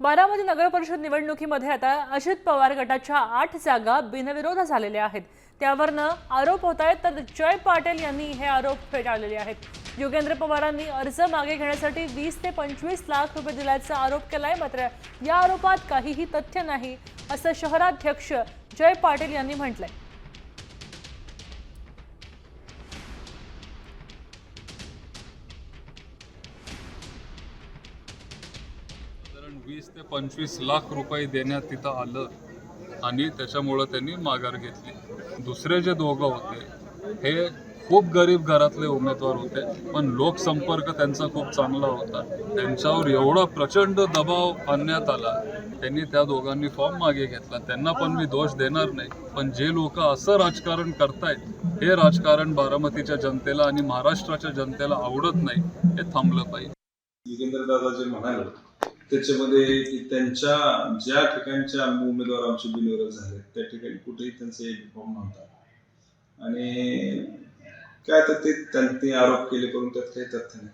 बारामती नगर परिषद निवडणुकीमध्ये आता अजित पवार गटाच्या आठ जागा बिनविरोध झालेल्या आहेत. त्यावरनं आरोप होत आहेत तर जय पाटील यांनी हे आरोप फेटाळलेले आहेत. योगेंद्र पवारांनी अर्ज मागे घेण्यासाठी वीस ते पंचवीस लाख रुपये दिल्याचा आरोप केलाय मात्र या आरोपात काहीही तथ्य नाही असं शहराध्यक्ष जय पाटील यांनी म्हटलंय. साधारण वीस ते पंचवीस लाख रुपये देण्यात तिथं आलं आणि त्याच्यामुळं त्यांनी माघार घेतली. दुसरे जे दोघं होते हे खूप गरीब घरातले उमेदवार होते पण लोकसंपर्क त्यांचा खूप चांगला होता. त्यांच्यावर एवढा प्रचंड दबाव आणण्यात आला. त्यांनी त्या दोघांनी फॉर्म मागे घेतला. त्यांना पण मी दोष देणार नाही पण जे लोक असं राजकारण करतायत हे राजकारण बारामतीच्या जनतेला आणि महाराष्ट्राच्या जनतेला आवडत नाही हे थांबलं पाहिजे. योगेंद्र दादा जे म्हणाले त्याच्यामध्ये की त्यांच्या ज्या ठिकाणच्या उमेदवार आमचे बिनविरोध झाले त्या ठिकाणी कुठेही त्यांचा एक फॉर्म नव्हता. आणि काय तर ते त्यांनी आरोप केले करून त्यात काही तथ्य नाही.